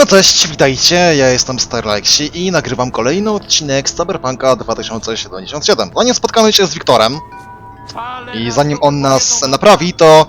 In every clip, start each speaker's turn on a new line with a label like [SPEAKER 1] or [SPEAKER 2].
[SPEAKER 1] No cześć, witajcie, ja jestem Starlexi i nagrywam kolejny odcinek z Cyberpunka 2077. Zanim spotkamy się z Wiktorem i zanim on nas naprawi, to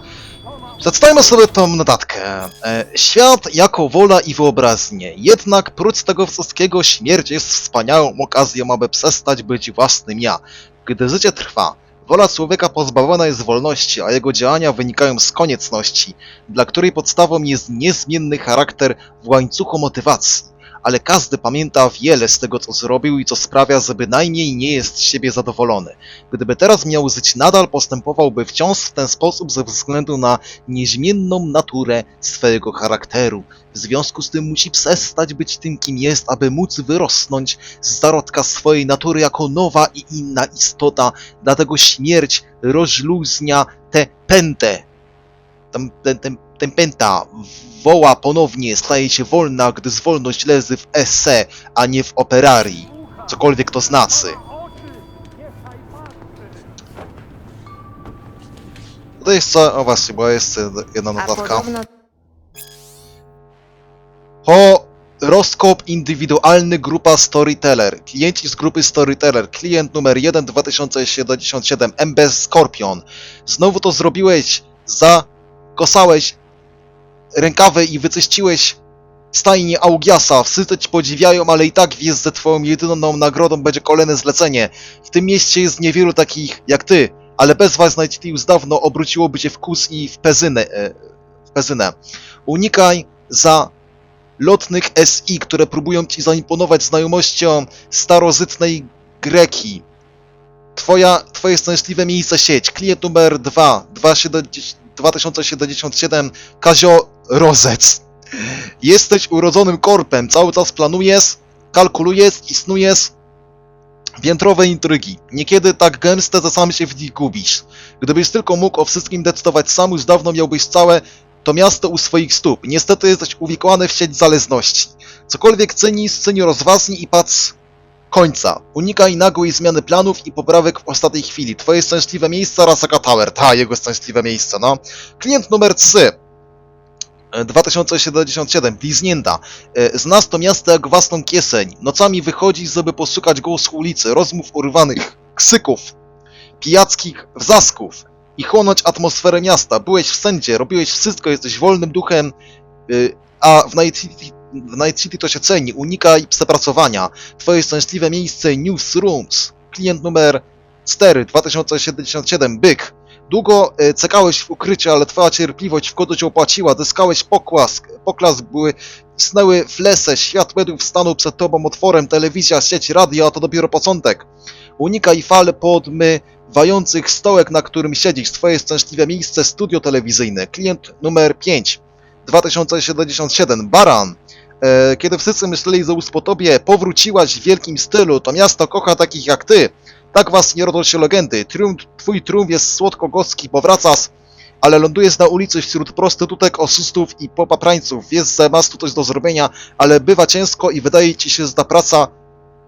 [SPEAKER 1] przedstawimy sobie tą notatkę. E, Świat jako wola i wyobraźnie, jednak prócz tego wszystkiego śmierć jest wspaniałą okazją, aby przestać być własnym ja. Gdy życie trwa, wola człowieka pozbawiona jest wolności, a jego działania wynikają z konieczności, dla której podstawą jest niezmienny charakter w łańcuchu motywacji, ale każdy pamięta wiele z tego, co zrobił i co sprawia, że bynajmniej nie jest z siebie zadowolony. Gdyby teraz miał żyć nadal, postępowałby wciąż w ten sposób ze względu na niezmienną naturę swojego charakteru. W związku z tym musi przestać być tym, kim jest, aby móc wyrosnąć z zarodka swojej natury jako nowa i inna istota, dlatego śmierć rozluźnia tę pętę. Tam, ten, ten, ten pęta woła ponownie, staje się wolna, gdy wolność leży w esse, a nie w operarii. Cokolwiek to znaczy. To jest co? O właśnie, była jeszcze jedna notatka.
[SPEAKER 2] podobno
[SPEAKER 1] Horoskop indywidualny grupa Storyteller. Klienci z grupy Storyteller. Klient numer 1 2077 MB Scorpion. Znowu to zrobiłeś. Zakosałeś rękawy i wyczyściłeś stajnie Augiasa. Wszyscy ci podziwiają, ale i tak wiesz, że twoją jedyną nagrodą będzie kolejne zlecenie. W tym mieście jest niewielu takich jak ty, ale bez was Night już dawno obróciłoby cię w kus i w pezynę. E, w pezynę. Unikaj za lotnych SI, które próbują ci zaimponować znajomością starożytnej Greki. Twoja, twoje szczęśliwe miejsce sieć. Klient numer 2, 2077, Kazio Rozec. Jesteś urodzonym korpem, cały czas planujesz, kalkulujesz i snujesz piętrowe intrygi. Niekiedy tak gęste, że sam się w nich gubisz. Gdybyś tylko mógł o wszystkim decydować sam, już dawno miałbyś całe to miasto u swoich stóp. Niestety jesteś uwikłany w sieć zależności. Cokolwiek cynisz, cyni rozważnie i patrz końca. Unikaj nagłej zmiany planów i poprawek w ostatniej chwili. Twoje szczęśliwe miejsce Rasaka Tower. Ta, jego szczęśliwe miejsce, no. Klient numer 3. e, 2077, Bliznięta. E, Znasz to miasto jak własną kieseń. Nocami wychodzisz, żeby poszukać go z ulicy, rozmów urwanych, ksyków, pijackich wzasków i chłonąć atmosferę miasta. Byłeś w sędzie, robiłeś wszystko, jesteś wolnym duchem, y, a w City, w Night City to się ceni. Unikaj przepracowania. Twoje szczęśliwe miejsce Newsrooms. Klient numer 4, 2077, Byk. Długo y, czekałeś w ukryciu, ale twoja cierpliwość w końcu cię opłaciła. Zyskałeś poklask, poklask były snęły flese, świat mediów stanął przed tobą otworem, telewizja, sieć, radio, a to dopiero początek. Unikaj fal podmywających stołek, na którym siedzisz. Twoje szczęśliwe miejsce, studio telewizyjne. Klient numer 5, 2077, Baran. E, kiedy wszyscy myśleli, że już po tobie powróciłaś w wielkim stylu, to miasto kocha takich jak ty. Tak was nie rodzą się legendy. Triumf, twój triumf jest słodko-gorzki, powracasz, ale lądujesz na ulicy wśród prostytutek, oszustów i popaprańców. Wiesz, że masz tu coś do zrobienia, ale bywa ciężko i wydaje ci się, że ta praca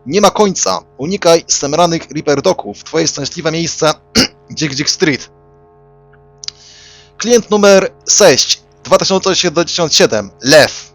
[SPEAKER 1] nie ma końca. Unikaj semranych Reaperdoków. Twoje szczęśliwe miejsce Dzik Dzik Street. Klient numer 6 2077 Lew.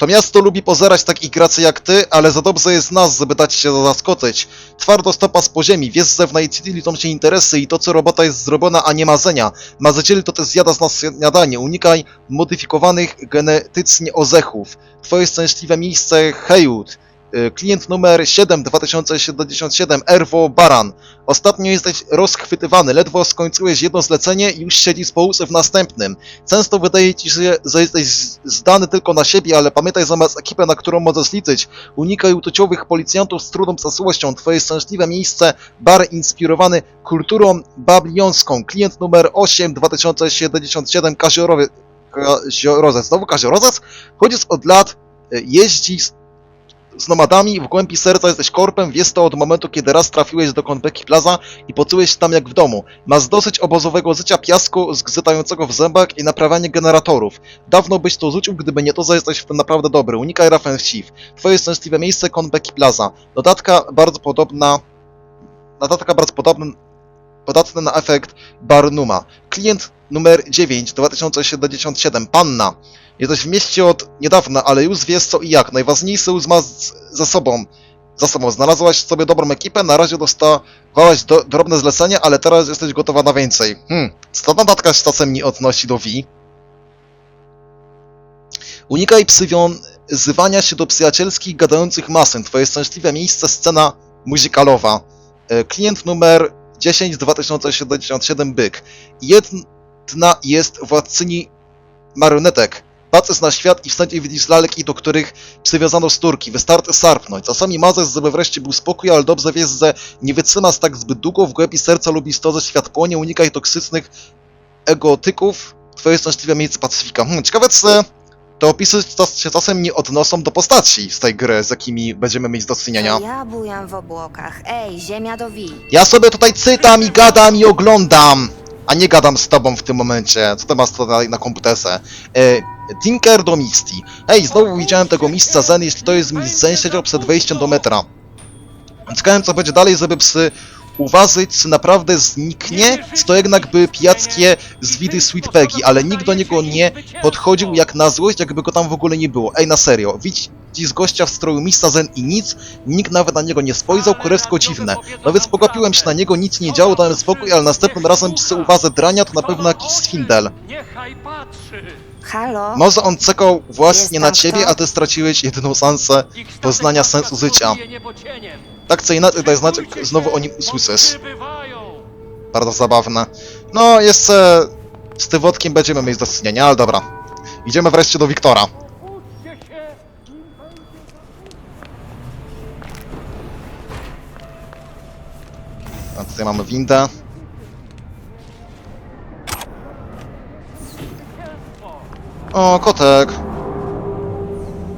[SPEAKER 1] To miasto lubi pozerać takich graczy jak ty, ale za dobrze jest nas, żeby dać się zaskoczyć. Twardo stopa z poziemi, wiesz, że w Night City liczą się interesy i to, co robota jest zrobiona, a nie marzenia. Marzycieli to też zjada z nas śniadanie. Unikaj modyfikowanych genetycznie ozechów. Twoje szczęśliwe miejsce Hejut. Y, Klient numer 7 2077 Erwo Baran. Ostatnio jesteś rozchwytywany, ledwo skończyłeś jedno zlecenie i już siedzisz po łzy w następnym. Często wydaje ci się, że jesteś z- zdany tylko na siebie, ale pamiętaj, masz ekipę, na którą możesz liczyć. Unikaj uczuciowych policjantów z trudną przeszłością. Twoje szczęśliwe miejsce, bar inspirowany kulturą babilonską. Klient numer 8 2077 Kaziorowy... Kaziorozec. Znowu Kaziorozec? Chodzisz od lat, y, jeździsz z nomadami, w głębi serca jesteś korpem, wiesz to od momentu, kiedy raz trafiłeś do Konpeki Plaza i poczułeś się tam jak w domu. Masz dosyć obozowego życia piasku zgrzytającego w zębach i naprawianie generatorów. Dawno byś to rzucił, gdyby nie to, że jesteś w tym naprawdę dobry. Unikaj Rafen Chief. Twoje szczęśliwe miejsce Konpeki Plaza. Dodatka bardzo podobna... Dodatka bardzo podobna... Podatny na efekt Barnuma. Klient numer 9, 2077, Panna. Jesteś w mieście od niedawna, ale już wiesz co i jak. Najważniejsze już masz ze sobą. Za sobą. Znalazłaś sobie dobrą ekipę, na razie dostawałaś do, drobne zlecenie, ale teraz jesteś gotowa na więcej. Hmm, co ta notatka z czasem nie odnosi do Vi? Unikaj przywiązywania się do przyjacielskich, gadających masyn. Twoje szczęśliwe miejsce, scena muzykalowa. E, Klient numer 10 2077 Byk. Jedna jest władczyni marionetek. Patrzysz na świat i wszędzie widzisz lalki, do których przywiązano sturki. Wystarczy sarpnąć. Czasami mazes, żeby wreszcie był spokój, ale dobrze wiesz, że nie wytrzymasz tak zbyt długo. W głębi serca lubisz to, że świat płonie. Unikaj toksycznych egotyków. Twoje szczęśliwe miejsce Pacyfika. Hmm, ciekawe, czy te opisy czas- się czasem nie odnoszą do postaci z tej gry, z jakimi będziemy mieć do czynienia.
[SPEAKER 2] To ja bujam w obłokach. Ej, ziemia do wi.
[SPEAKER 1] Ja sobie tutaj cytam i gadam i oglądam, a nie gadam z tobą w tym momencie. Co ty masz tutaj na komputerze? E, Tinker do Misty. Hej, znowu widziałem tego miejsca Zen, jeśli to jest Miss Zen, siedział przed wejściem do metra. Czekałem co będzie dalej, żeby psy uważać, czy naprawdę zniknie, czy to jednak były pijackie zwidy Sweet Peggy, ale nikt do niego nie podchodził jak na złość, jakby go tam w ogóle nie było. Ej, na serio, widzi z gościa w stroju Mista Zen i nic, nikt nawet na niego nie spojrzał, kurewsko dziwne. No więc pogapiłem się na niego, nic nie działo, dałem spokój, ale następnym razem przy uwadze drania to na pewno jakiś swindel.
[SPEAKER 3] Niechaj patrzy!
[SPEAKER 2] Halo?
[SPEAKER 1] Może on czekał właśnie
[SPEAKER 2] Jest
[SPEAKER 1] na
[SPEAKER 2] tam
[SPEAKER 1] ciebie,
[SPEAKER 2] kto?
[SPEAKER 1] a ty straciłeś jedyną szansę poznania sensu życia. Tak co inaczej, daj znać, jak znowu o nim usłyszysz. Bardzo zabawne. No, jeszcze z tym wodkiem będziemy mieć do czynienia, ale dobra. Idziemy wreszcie do Wiktora. A tutaj mamy windę. O, kotek.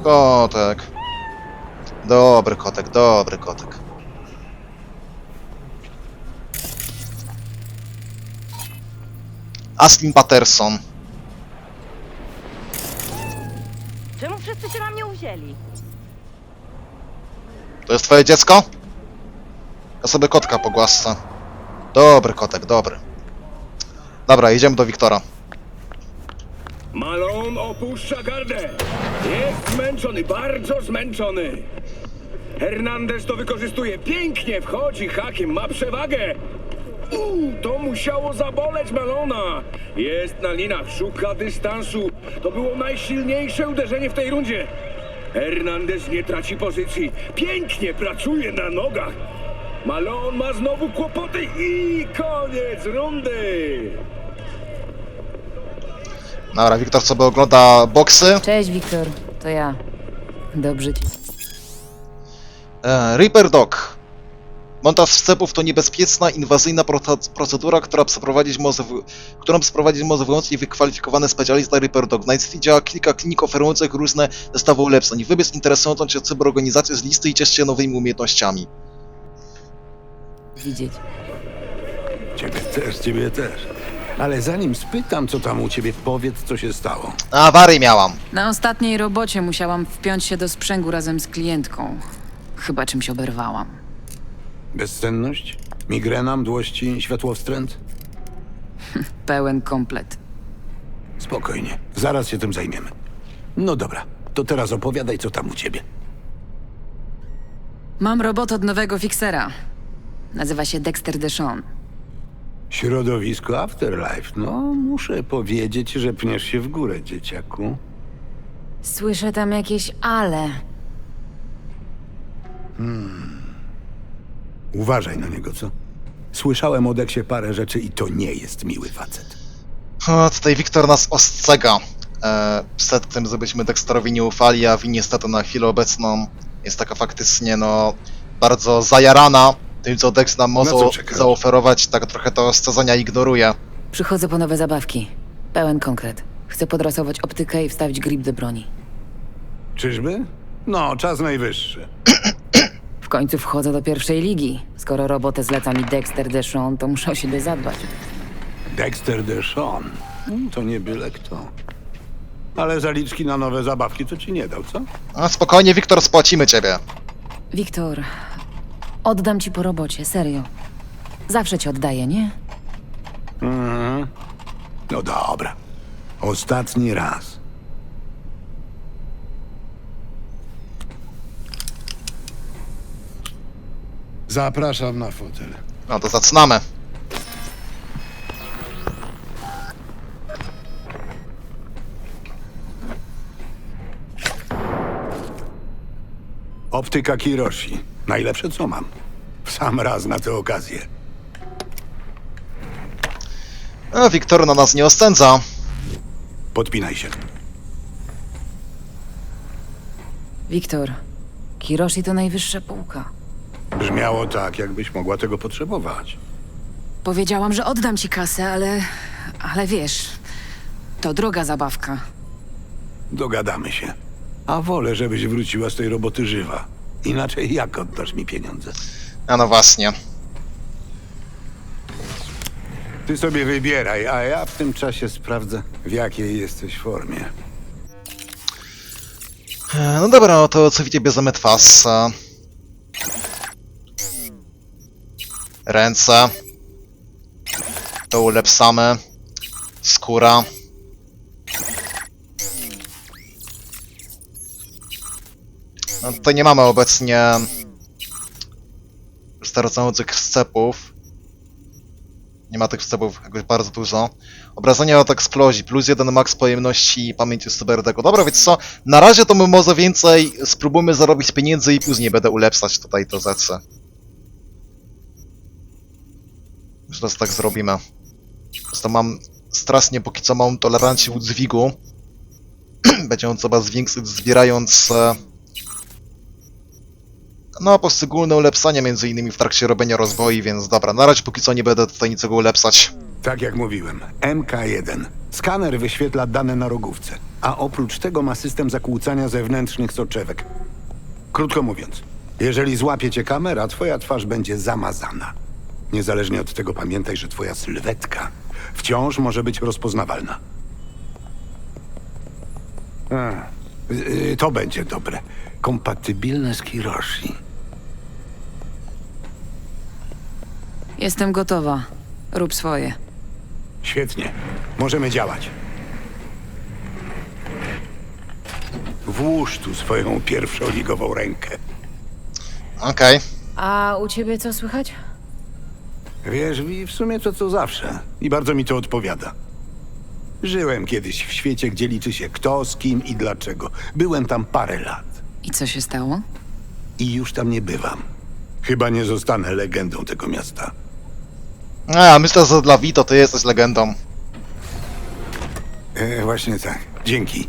[SPEAKER 1] Kotek. Dobry kotek, dobry kotek. Aslin Patterson.
[SPEAKER 4] Czemu wszyscy się na mnie uwzięli?
[SPEAKER 1] To jest twoje dziecko? Ja sobie kotka pogłaszę. Dobry kotek, dobry. Dobra, idziemy do Wiktora.
[SPEAKER 5] Opuszcza gardę. Jest zmęczony, bardzo zmęczony. Hernandez to wykorzystuje. Pięknie wchodzi hakiem, ma przewagę. Uuu, to musiało zaboleć Malona. Jest na linach, szuka dystansu. To było najsilniejsze uderzenie w tej rundzie. Hernandez nie traci pozycji. Pięknie pracuje na nogach. Malone ma znowu kłopoty i koniec rundy.
[SPEAKER 1] Dobra, Wiktor sobie ogląda boksy.
[SPEAKER 4] Cześć, Wiktor. To ja. Dobrze ci.
[SPEAKER 1] E, Reaper Dog. Montaż wstępów to niebezpieczna, inwazyjna proce- procedura, która przeprowadzić może, w, którą przeprowadzić może wyłącznie wykwalifikowany specjalista Reaper Dog. Na City działa kilka klinik oferujących różne zestawy ulepszeń. Wybierz interesującą Cię cyberorganizację z listy i ciesz się nowymi umiejętnościami.
[SPEAKER 4] Widzieć.
[SPEAKER 6] Ciebie też, ciebie też. Ale zanim spytam, co tam u ciebie, powiedz, co się stało.
[SPEAKER 1] A, awarię miałam.
[SPEAKER 4] Na ostatniej robocie musiałam wpiąć się do sprzęgu razem z klientką. Chyba czymś oberwałam.
[SPEAKER 6] Bezsenność? Migrena, mdłości, światłowstręt?
[SPEAKER 4] Pełen komplet.
[SPEAKER 6] Spokojnie, zaraz się tym zajmiemy. No dobra, to teraz opowiadaj, co tam u ciebie.
[SPEAKER 4] Mam robotę od nowego fiksera. Nazywa się Dexter Deshawn.
[SPEAKER 6] Środowisko Afterlife. No, muszę powiedzieć, że pniesz się w górę, dzieciaku.
[SPEAKER 4] Słyszę tam jakieś ale.
[SPEAKER 6] Uważaj na niego, co? Słyszałem o Deksie parę rzeczy i to nie jest miły facet.
[SPEAKER 1] O, tutaj Wiktor nas ostrzega e, przed tym, żebyśmy Dexterowi nie ufali, a Wi niestety na chwilę obecną jest taka faktycznie, no, bardzo zajarana tym, co Dex nam może
[SPEAKER 6] Na co czekasz?
[SPEAKER 1] zaoferować, tak trochę to ostrzedzenia ignoruje.
[SPEAKER 4] Przychodzę po nowe zabawki. Pełen konkret. Chcę podrasować optykę i wstawić grip do broni.
[SPEAKER 6] Czyżby? No, czas najwyższy.
[SPEAKER 4] W końcu wchodzę do pierwszej ligi. Skoro robotę zleca mi Dexter Deshawn, to muszę o siebie zadbać.
[SPEAKER 6] Dexter Deshawn. Mm, To nie byle kto. Ale zaliczki na nowe zabawki to ci nie dał, co?
[SPEAKER 1] No, spokojnie, Wiktor, spłacimy ciebie.
[SPEAKER 4] Wiktor, Oddam ci po robocie, serio. Zawsze ci oddaję, nie?
[SPEAKER 6] Mhm. No dobra. Ostatni raz. Zapraszam na fotel.
[SPEAKER 1] No to zaczynamy.
[SPEAKER 6] Optyka Kiroshi. Najlepsze co mam. W sam raz na tę okazję.
[SPEAKER 1] E, Wiktor na nas nie oszczędza.
[SPEAKER 6] Podpinaj się.
[SPEAKER 4] Wiktor, Kiroshi to najwyższa półka.
[SPEAKER 6] Brzmiało tak, jakbyś mogła tego potrzebować.
[SPEAKER 4] Powiedziałam, że oddam ci kasę, ale... Ale wiesz, to droga zabawka.
[SPEAKER 6] Dogadamy się. A wolę, żebyś wróciła z tej roboty żywa. Inaczej jak oddasz mi pieniądze?
[SPEAKER 1] A no właśnie.
[SPEAKER 6] Ty sobie wybieraj, a ja w tym czasie sprawdzę, w jakiej jesteś formie.
[SPEAKER 1] E, No dobra, no to co widzicie bierzemy twarz. e. Ręce. To ulepszamy. Skóra. No tutaj nie mamy obecnie wystarczających scepów. Nie ma tych scepów jakoś bardzo dużo. Obrażenia od eksplozji, plus jeden max pojemności i pamięci Cyberdego. Dobra, więc co? Na razie to my może więcej spróbujmy zarobić pieniędzy i później będę ulepszać tutaj to rzeczy. Myślę, że tak zrobimy. Zresztą mam strasznie póki co małą tolerancję u dźwigu. Będzie on coraz większy zbierając e, no poszczególne ulepszania między innymi w trakcie robienia rozwoju, więc dobra, na razie póki co nie będę tutaj niczego ulepszać.
[SPEAKER 6] Tak jak mówiłem, MK1. Skaner wyświetla dane na rogówce, a oprócz tego ma system zakłócania zewnętrznych soczewek. Krótko mówiąc, jeżeli złapie cię kamera, twoja twarz będzie zamazana. Niezależnie od tego pamiętaj, że twoja sylwetka wciąż może być rozpoznawalna. A, y, y, to będzie dobre. Kompatybilne z Kiroshi.
[SPEAKER 4] Jestem gotowa. Rób swoje.
[SPEAKER 6] Świetnie. Możemy działać. Włóż tu swoją pierwszą ligową rękę.
[SPEAKER 1] Okej.
[SPEAKER 4] A u ciebie co słychać?
[SPEAKER 6] Wiesz, Wi, w sumie to co zawsze. I bardzo mi to odpowiada. Żyłem kiedyś w świecie, gdzie liczy się kto, z kim i dlaczego. Byłem tam parę lat.
[SPEAKER 4] I co się stało?
[SPEAKER 6] I już tam nie bywam. Chyba nie zostanę legendą tego miasta.
[SPEAKER 1] A, myślę, że dla Vito ty jesteś legendą.
[SPEAKER 6] E, właśnie tak. Dzięki.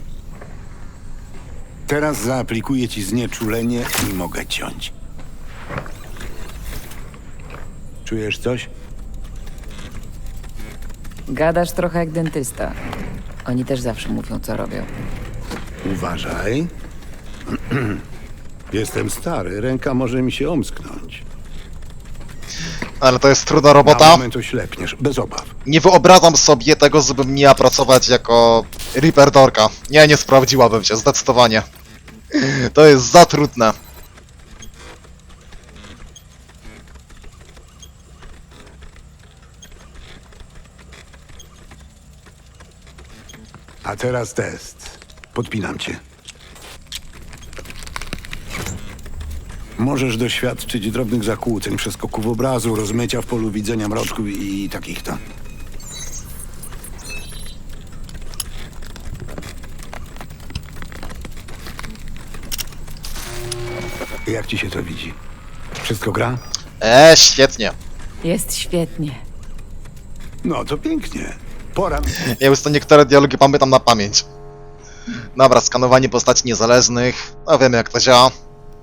[SPEAKER 6] Teraz zaaplikuję ci znieczulenie i mogę ciąć. Czujesz coś?
[SPEAKER 4] Gadasz trochę jak dentysta. Oni też zawsze mówią, co robią.
[SPEAKER 6] Uważaj. Jestem stary, ręka może mi się omsknąć.
[SPEAKER 1] Ale to jest trudna
[SPEAKER 6] Na
[SPEAKER 1] robota.
[SPEAKER 6] moment oślepniesz, bez obaw.
[SPEAKER 1] Nie wyobrażam sobie tego, żebym miała pracować jako Reaper Dorka. Nie, nie sprawdziłabym się, zdecydowanie. To jest za trudne.
[SPEAKER 6] A teraz test. Podpinam cię. Możesz doświadczyć drobnych zakłóceń, przeskoków obrazu, rozmycia w polu widzenia mroczków i takich tam. Jak ci się to widzi? Wszystko gra?
[SPEAKER 1] Eee, świetnie.
[SPEAKER 4] Jest świetnie.
[SPEAKER 6] No to pięknie. Pora.
[SPEAKER 1] Ja już to niektóre dialogi pamiętam na pamięć. Dobra, skanowanie postaci niezależnych. No wiemy jak to działa.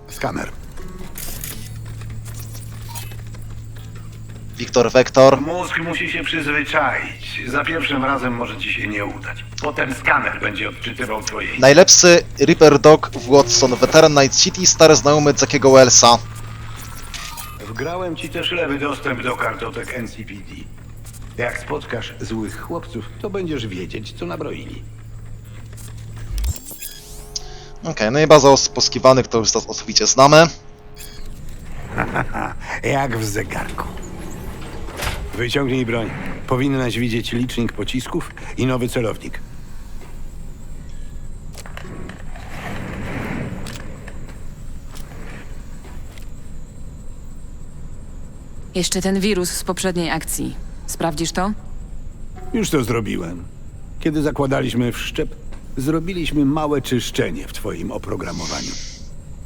[SPEAKER 6] Skaner.
[SPEAKER 1] Wiktor Vektor.
[SPEAKER 7] Mózg musi się przyzwyczaić. Za pierwszym razem może ci się nie udać. Potem skaner będzie odczytywał twoje
[SPEAKER 1] Najlepszy Reaper Dog w Watson, weteran Night City, stary znajomy Jackiego Wellsa.
[SPEAKER 6] Wgrałem ci też lewy dostęp do kartotek NCPD. Jak spotkasz złych chłopców, to będziesz wiedzieć, co nabroili.
[SPEAKER 1] Okej, no i baza os- poskiwanych to już teraz osobicie znamy.
[SPEAKER 6] Jak w zegarku. Wyciągnij broń. Powinnaś widzieć licznik pocisków i nowy celownik.
[SPEAKER 4] Jeszcze ten wirus z poprzedniej akcji. Sprawdzisz to?
[SPEAKER 6] Już to zrobiłem. Kiedy zakładaliśmy wszczep, zrobiliśmy małe czyszczenie w twoim oprogramowaniu.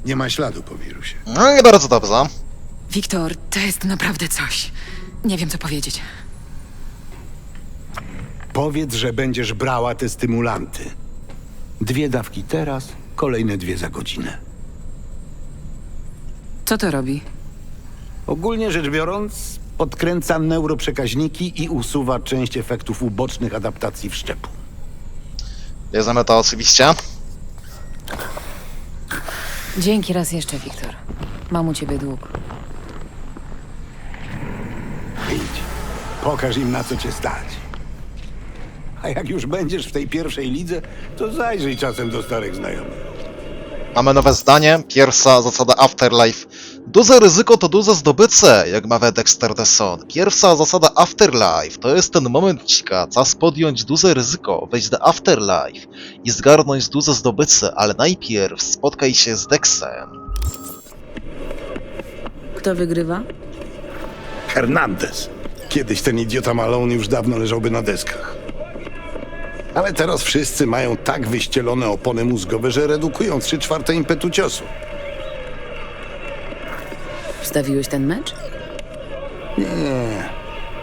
[SPEAKER 6] Nie ma śladu po wirusie.
[SPEAKER 1] No i bardzo dobrze.
[SPEAKER 4] Wiktor, to jest naprawdę coś. Nie wiem, co powiedzieć.
[SPEAKER 6] Powiedz, że będziesz brała te stymulanty. Dwie dawki teraz, kolejne dwie za godzinę.
[SPEAKER 4] Co to robi?
[SPEAKER 6] Ogólnie rzecz biorąc, podkręca neuroprzekaźniki i usuwa część efektów ubocznych adaptacji wszczepu.
[SPEAKER 1] Bierzemy to oczywiście.
[SPEAKER 4] Dzięki raz jeszcze, Wiktor. Mam u ciebie dług.
[SPEAKER 6] Pokaż im na co cię stać. A jak już będziesz w tej pierwszej lidze, to zajrzyj czasem do starych znajomych.
[SPEAKER 1] Mamy nowe zdanie. Pierwsza zasada Afterlife. Duże ryzyko to duże zdobycze, jak mawia Dexter Desson. Pierwsza zasada Afterlife to jest ten moment cika, czas podjąć duże ryzyko, wejść do Afterlife i zgarnąć duże zdobycze, ale najpierw spotkaj się z Dexem.
[SPEAKER 4] Kto wygrywa?
[SPEAKER 6] Hernandez. Kiedyś ten idiota Malone już dawno leżałby na deskach. Ale teraz wszyscy mają tak wyścielone opony mózgowe, że redukują 3 czwarte impetu ciosu.
[SPEAKER 4] Wstawiłeś ten mecz?
[SPEAKER 6] Nie,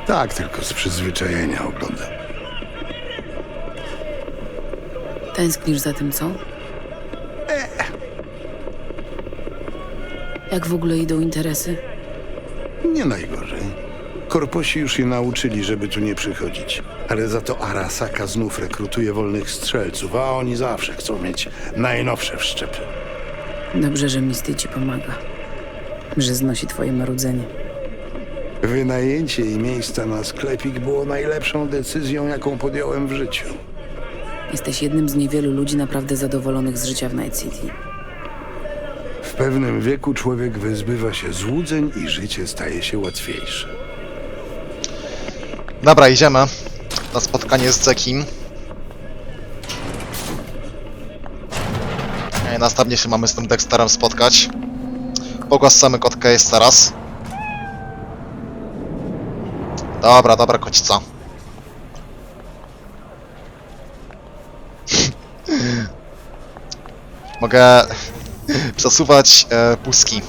[SPEAKER 6] tak tylko z przyzwyczajenia oglądam.
[SPEAKER 4] Tęsknisz za tym, co? Jak w ogóle idą interesy?
[SPEAKER 6] Nie najgorzej. Korposi już się nauczyli, żeby tu nie przychodzić. Ale za to Arasaka znów rekrutuje wolnych strzelców, a oni zawsze chcą mieć najnowsze wszczepy.
[SPEAKER 4] Dobrze, że Misty ci pomaga. Że znosi twoje marudzenie.
[SPEAKER 6] Wynajęcie jej miejsca na sklepik było najlepszą decyzją, jaką podjąłem w życiu.
[SPEAKER 4] Jesteś jednym z niewielu ludzi naprawdę zadowolonych z życia w Night City.
[SPEAKER 6] W pewnym wieku człowiek wyzbywa się złudzeń i życie staje się łatwiejsze.
[SPEAKER 1] Dobra, idziemy na spotkanie z. E, Następnie się mamy z tym Dexterem spotkać. Pogłaskamy kotkę jest teraz. Dobra, dobra, kocica. Mogę przesuwać e, puski.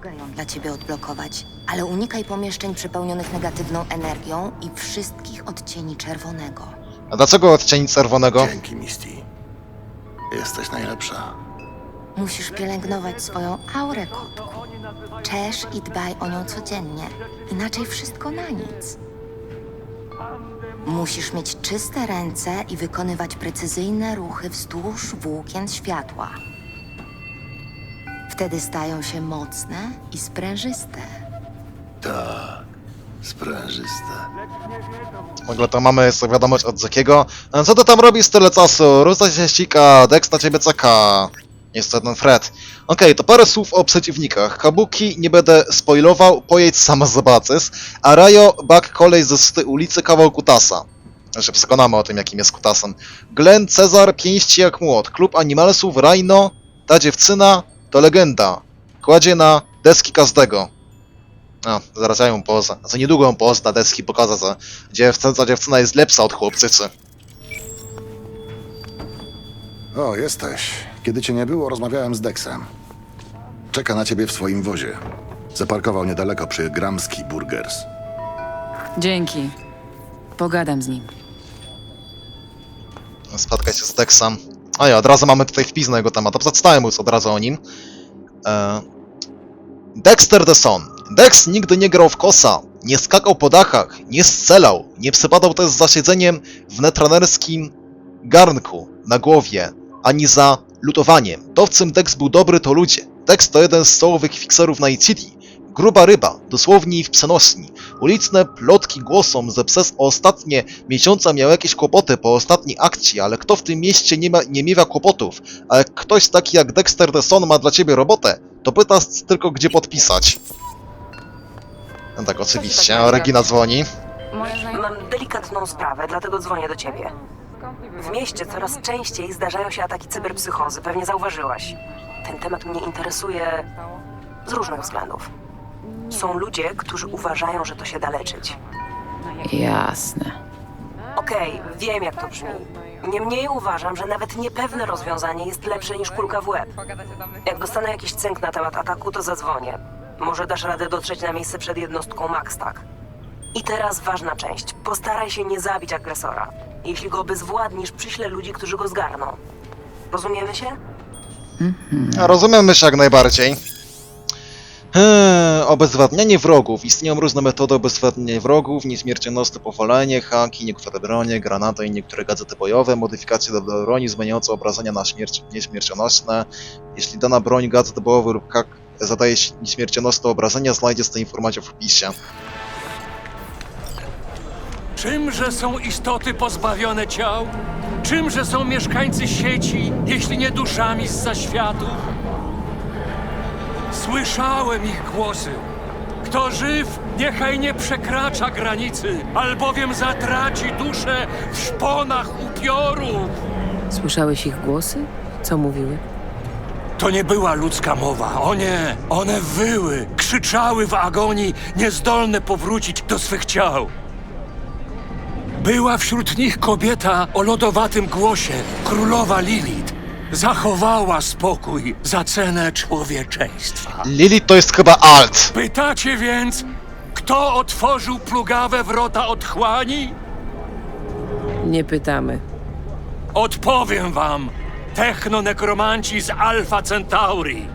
[SPEAKER 2] Mogę ją dla ciebie odblokować, ale unikaj pomieszczeń przepełnionych negatywną energią i wszystkich odcieni czerwonego.
[SPEAKER 1] A dlaczego odcień czerwonego?
[SPEAKER 6] Dzięki, Misty. Jesteś najlepsza.
[SPEAKER 2] Musisz pielęgnować swoją aurę, kotku. Czesz i dbaj o nią codziennie, inaczej wszystko na nic. Musisz mieć czyste ręce i wykonywać precyzyjne ruchy wzdłuż włókien światła. Wtedy stają się mocne i sprężyste.
[SPEAKER 6] Tak, sprężyste.
[SPEAKER 1] W ogóle to mamy jeszcze wiadomość od Zekiego. E, Co to tam robisz tyle czasu? Rusa się ścika, Dex na ciebie czeka. Jest to ten Fred. Okej, to parę słów o przeciwnikach. Kabuki, nie będę spoilował, pojedź sama zobaczysz. A Rayo, bak kolej ze sty ulicy, kawał kutasa. Że przekonamy o tym, jakim jest kutasem. Glenn, Cezar, pięści jak młot. Klub animalsów, Rhino, ta dziewczyna, to legenda. Kładzie na deski każdego. A, zaraz ja ją pozę. Za niedługo ją pozę na deski, pokażę, że dziewczyna, ta dziewczyna jest lepsza od chłopczycy.
[SPEAKER 8] O, jesteś. Kiedy cię nie było, rozmawiałem z Dexem. Czeka na ciebie w swoim wozie. Zaparkował niedaleko przy Gramski Burgers.
[SPEAKER 4] Dzięki. Pogadam z nim.
[SPEAKER 1] Spotkać się z Dexem. A ja, od razu mamy tutaj wpis na jego temat. Przeczytałem już od razu o nim. E... Dexter the Son. Dex nigdy nie grał w kosa, nie skakał po dachach, nie strzelał, nie przypadał też za siedzeniem w netranerskim garnku na głowie, ani za lutowaniem. To w czym Dex był dobry to ludzie. Dex to jeden z czołowych fikserów Night City. Gruba ryba, dosłownie i w przenośni. Uliczne plotki głoszą, że przez ostatnie miesiące miał jakieś kłopoty po ostatniej akcji, ale kto w tym mieście nie, ma, nie miewa kłopotów? A jak ktoś taki jak Dexter the Son ma dla ciebie robotę, to pytasz tylko gdzie podpisać. No tak, oczywiście, Regina dzwoni.
[SPEAKER 9] Mam delikatną sprawę, dlatego dzwonię do ciebie. W mieście coraz częściej zdarzają się ataki cyberpsychozy, pewnie zauważyłaś. Ten temat mnie interesuje z różnych względów. Są ludzie, którzy uważają, że to się da leczyć.
[SPEAKER 4] Jasne.
[SPEAKER 9] Okej, wiem jak to brzmi. Niemniej uważam, że nawet niepewne rozwiązanie jest lepsze niż kulka w łeb. Jak dostanę jakiś cynk na temat ataku, to zadzwonię. Może dasz radę dotrzeć na miejsce przed jednostką Max, tak? I teraz ważna część. Postaraj się nie zabić agresora. Jeśli go obezwładnisz, przyślę ludzi, którzy go zgarną. Rozumiemy się?
[SPEAKER 1] Rozumiem myśl jak najbardziej. Hmm, obezwładnianie wrogów. Istnieją różne metody obezwładniania wrogów, nieśmiercionośne powalenie, haki, niektóre bronie, granaty i niektóre gadżety bojowe, modyfikacje do broni zmieniające obrażenia na śmierć nieśmiercionośne. Jeśli dana broń, gadżet bojowy lub hak zadaje nieśmiercionośne obrażenia, znajdziesz tę informację w opisie.
[SPEAKER 3] Czymże są istoty pozbawione ciał? Czymże są mieszkańcy sieci, jeśli nie duszami z zaświatów? Słyszałem ich głosy. Kto żyw, niechaj nie przekracza granicy, albowiem zatraci duszę w szponach upiorów.
[SPEAKER 4] Słyszałeś ich głosy? Co mówiły?
[SPEAKER 3] To nie była ludzka mowa, o nie! One wyły, krzyczały w agonii, niezdolne powrócić do swych ciał. Była wśród nich kobieta o lodowatym głosie, królowa Lilith. Zachowała spokój za cenę człowieczeństwa.
[SPEAKER 1] Lilith to jest chyba alt.
[SPEAKER 3] Pytacie więc, kto otworzył plugawe wrota otchłani?
[SPEAKER 4] Nie pytamy.
[SPEAKER 3] Odpowiem wam, technonekromanci z Alpha Centauri.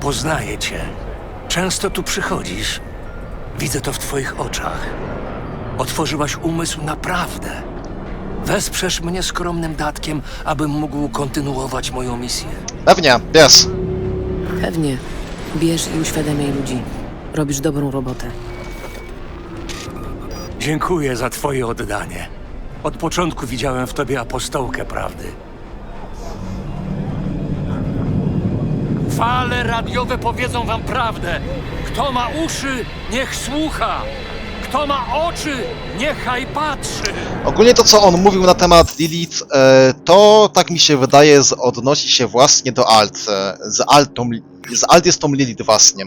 [SPEAKER 3] Poznaję cię. Często tu przychodzisz. Widzę to w twoich oczach. Otworzyłaś umysł naprawdę. Wesprzesz mnie skromnym datkiem, abym mógł kontynuować moją misję.
[SPEAKER 1] Pewnie, jest.
[SPEAKER 4] Pewnie. Bierz i uświadamiaj ludzi. Robisz dobrą robotę.
[SPEAKER 3] Dziękuję za twoje oddanie. Od początku widziałem w tobie apostołkę prawdy. Fale radiowe powiedzą wam prawdę. Kto ma uszy, niech słucha. Kto ma oczy, niechaj patrzy.
[SPEAKER 1] Ogólnie to, co on mówił na temat Lilith, e, to tak mi się wydaje, z, odnosi się właśnie do Alt. E, z, Altą, z Alt jest tą Lilith właśnie.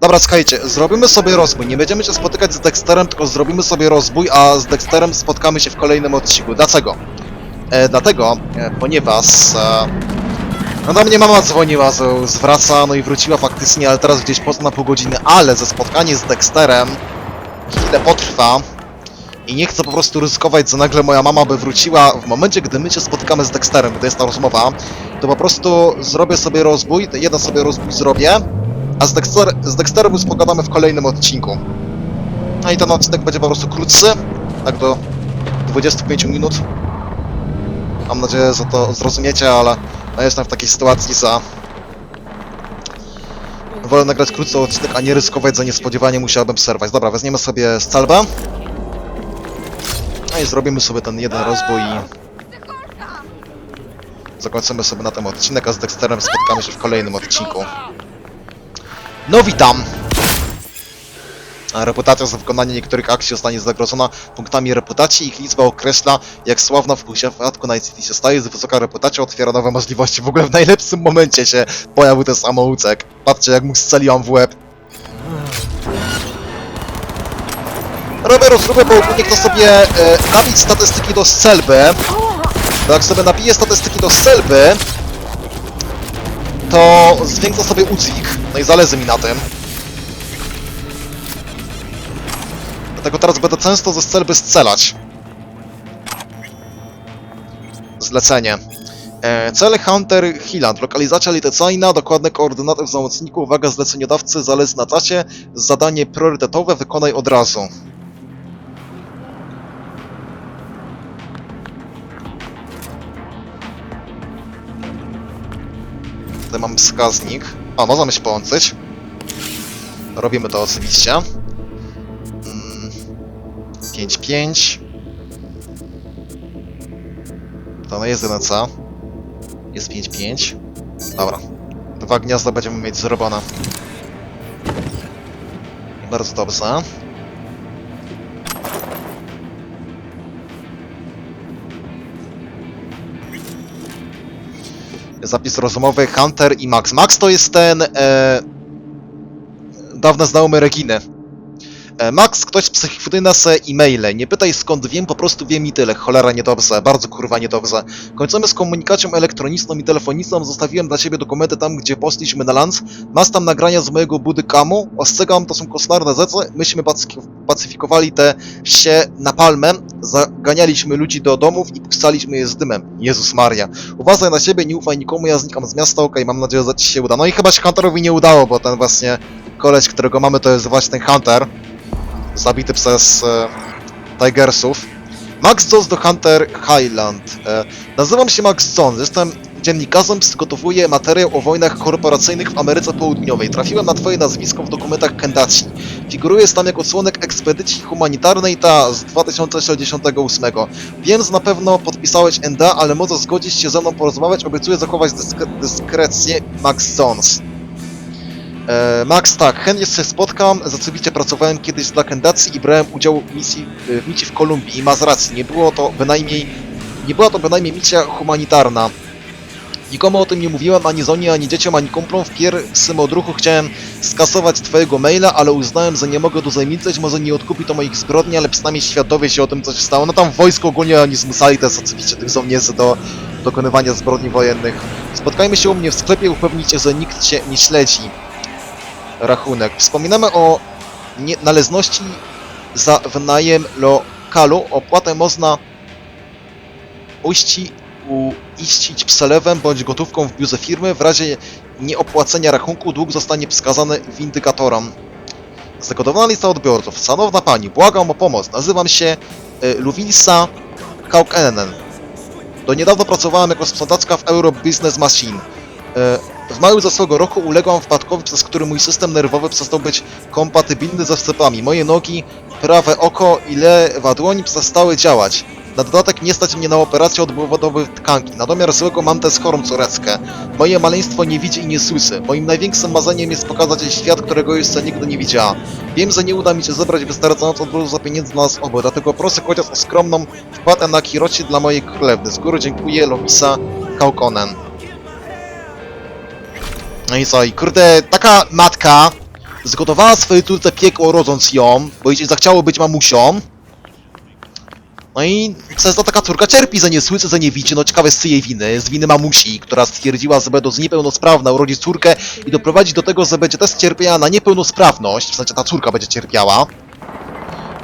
[SPEAKER 1] Dobra, słuchajcie, zrobimy sobie rozbój. Nie będziemy się spotykać z Dexterem, tylko zrobimy sobie rozbój, a z Dexterem spotkamy się w kolejnym odcinku. Dlaczego? E, dlatego, e, ponieważ... E, no do mnie mama dzwoniła, zwraca, no i wróciła faktycznie, ale teraz gdzieś poza na pół godziny, ale ze spotkanie z Dexterem chwilę potrwa. I nie chcę po prostu ryzykować, że nagle moja mama by wróciła w momencie, gdy my się spotykamy z Dexterem, gdy jest ta rozmowa, to po prostu zrobię sobie rozbój, jeden sobie rozbój zrobię, a z, Dexter, z Dexterem już pogadamy w kolejnym odcinku. No i ten odcinek będzie po prostu krótszy, tak do 25 minut. Mam nadzieję, że to zrozumiecie, ale no jestem w takiej sytuacji, że wolę nagrać krótszy odcinek, a nie ryzykować, że niespodziewanie musiałbym przerwać. Dobra, weźmiemy sobie scalbę. No i zrobimy sobie ten jeden rozbój i... Zakończymy sobie na tym odcinek, a z Dexterem spotkamy się w kolejnym odcinku. No witam! Reputacja za wykonanie niektórych akcji zostanie zagrożona punktami reputacji. Ich liczba określa, jak sławna w przypadku Night City się staje. Z wysoka reputacja otwiera nowe możliwości. W ogóle w najlepszym momencie się pojawił ten samoucek. Patrzcie, jak mu strzeliłam w łeb. Robię rozróbę, bo ogólnie kto sobie e, nabić statystyki do strzelby, to jak sobie nabije statystyki do strzelby, to zwiększa sobie udźwig. No i zależy mi na tym. Dlatego teraz będę często ze strzelby strzelać. Zlecenie. E, cel Hunter Hilland. Lokalizacja litycyjna, dokładne koordynaty w załączniku, uwaga zleceniodawcy, zależy na czasie, zadanie priorytetowe wykonaj od razu. Tutaj mam wskaźnik. A, możemy się połączyć. Robimy to oczywiście. 5, 5. To no jest jedna co? Jest 5, 5. Dobra. Dwa gniazda będziemy mieć zrobione. Bardzo dobrze. Zapis rozmowy Hunter i Max. Max to jest ten... E, dawno znajomy Reginy. E, Max, ktoś psychifuj na se e-maile. Nie pytaj skąd wiem, po prostu wiem i tyle. Cholera niedobrze, bardzo kurwa niedobrze. Kończymy z komunikacją elektroniczną i telefoniczną. Zostawiłem dla ciebie dokumenty tam, gdzie poszliśmy na lans. Masz tam nagrania z mojego budykamu. Ostrzegam, to są koszmarne rzeczy. Myśmy pacyf- pacyfikowali te się na palmę. Zaganialiśmy ludzi do domów i puszczaliśmy je z dymem. Jezus Maria. Uważaj na siebie, nie ufaj nikomu, ja znikam z miasta, okej, mam nadzieję, że ci się uda. No i chyba się Hunterowi nie udało, bo ten właśnie koleś, którego mamy, to jest właśnie ten Hunter zabity przez Tigersów. Max Jones do Hunter Highland. E, nazywam się Max Jones, jestem dziennikarzem, przygotowuję materiał o wojnach korporacyjnych w Ameryce Południowej. Trafiłem na twoje nazwisko w dokumentach Kendaci. Figurujesz tam jako członek ekspedycji humanitarnej ta z 2068. Wiem, że na pewno podpisałeś NDA, ale możesz zgodzić się ze mną porozmawiać, obiecuję zachować dyskre dyskrecję Max Jones. E, Max, tak, chętnie się spotkam. Zacowicie pracowałem kiedyś dla Kendacji i brałem udział w misji, e, w misji w Kolumbii i ma z racji, nie było to bynajmniej, nie była to bynajmniej misja humanitarna. Nikomu o tym nie mówiłem, ani Zonie, ani dzieciom, ani kumplom. W pierwszym odruchu chciałem skasować twojego maila, ale uznałem, że nie mogę dłużej milczeć, może nie odkupi to moich zbrodni, ale przynajmniej świat dowie się o tym, co się stało. No tam w wojsku ogólnie oni zmusali też oczywiście tych żołnierzy do dokonywania zbrodni wojennych. Spotkajmy się u mnie w sklepie, upewnicie, że nikt cię nie śledzi rachunek. Wspominamy o należności za wynajem lokalu. Opłatę można uści, uiścić przelewem bądź gotówką w biurze firmy. W razie nieopłacenia rachunku dług zostanie wskazany windykatorom. Zakodowana lista odbiorców. Szanowna Pani, błagam o pomoc. Nazywam się y, Luwilsa Kaukenen. Do niedawno pracowałem jako sprzątaczka w Euro Business Machine. Y, w maju zeszłego roku uległam wpadkowi, przez który mój system nerwowy przestał być kompatybilny ze wstępami. Moje nogi, prawe oko i lewa dłoń przestały działać. Na dodatek nie stać mnie na operację odbudowy tkanki. Na domiar złego mam też chorą córeczkę. Moje maleństwo nie widzi i nie słyszy. Moim największym marzeniem jest pokazać jej świat, którego jeszcze nigdy nie widziała. Wiem, że nie uda mi się zebrać wystarczająco dużo pieniędzy dla nas obu, dlatego proszę chociaż o skromną wpłatę na kirocie dla mojej królewny. Z góry dziękuję, Lomisa Kaukonen. No i co, i kurde, taka matka zgotowała swojej córce piekło rodząc ją, bo jej zachciało być mamusią. No i przez to taka córka cierpi, że nie słyszy, że nie widzi, no ciekawe z czyjej winy, z winy mamusi, która stwierdziła, że będąc niepełnosprawna urodzi córkę i doprowadzi do tego, że będzie też cierpiała na niepełnosprawność, w sensie ta córka będzie cierpiała.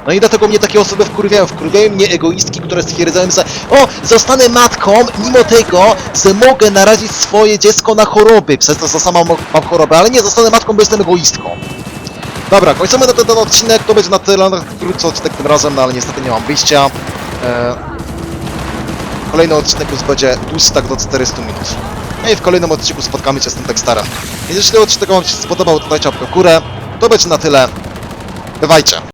[SPEAKER 1] No i dlatego mnie takie osoby wkurwiają. Wkurwiają mnie egoistki, które stwierdzają, że o, zostanę matką, mimo tego, że mogę narazić swoje dziecko na choroby, przez to, że sama mam chorobę, ale nie, zostanę matką, bo jestem egoistką. Dobra, kończymy na ten, ten odcinek, to będzie na tyle, na krótszy odcinek tym razem, no ale niestety nie mam wyjścia. E... Kolejny odcinek już będzie dłuższy tak do 400 minut. No i w kolejnym odcinku spotkamy się z tym tekstarem. Więc jeśli odcinek Wam się spodobał, to dajcie łapkę w górę. To będzie na tyle. Bywajcie.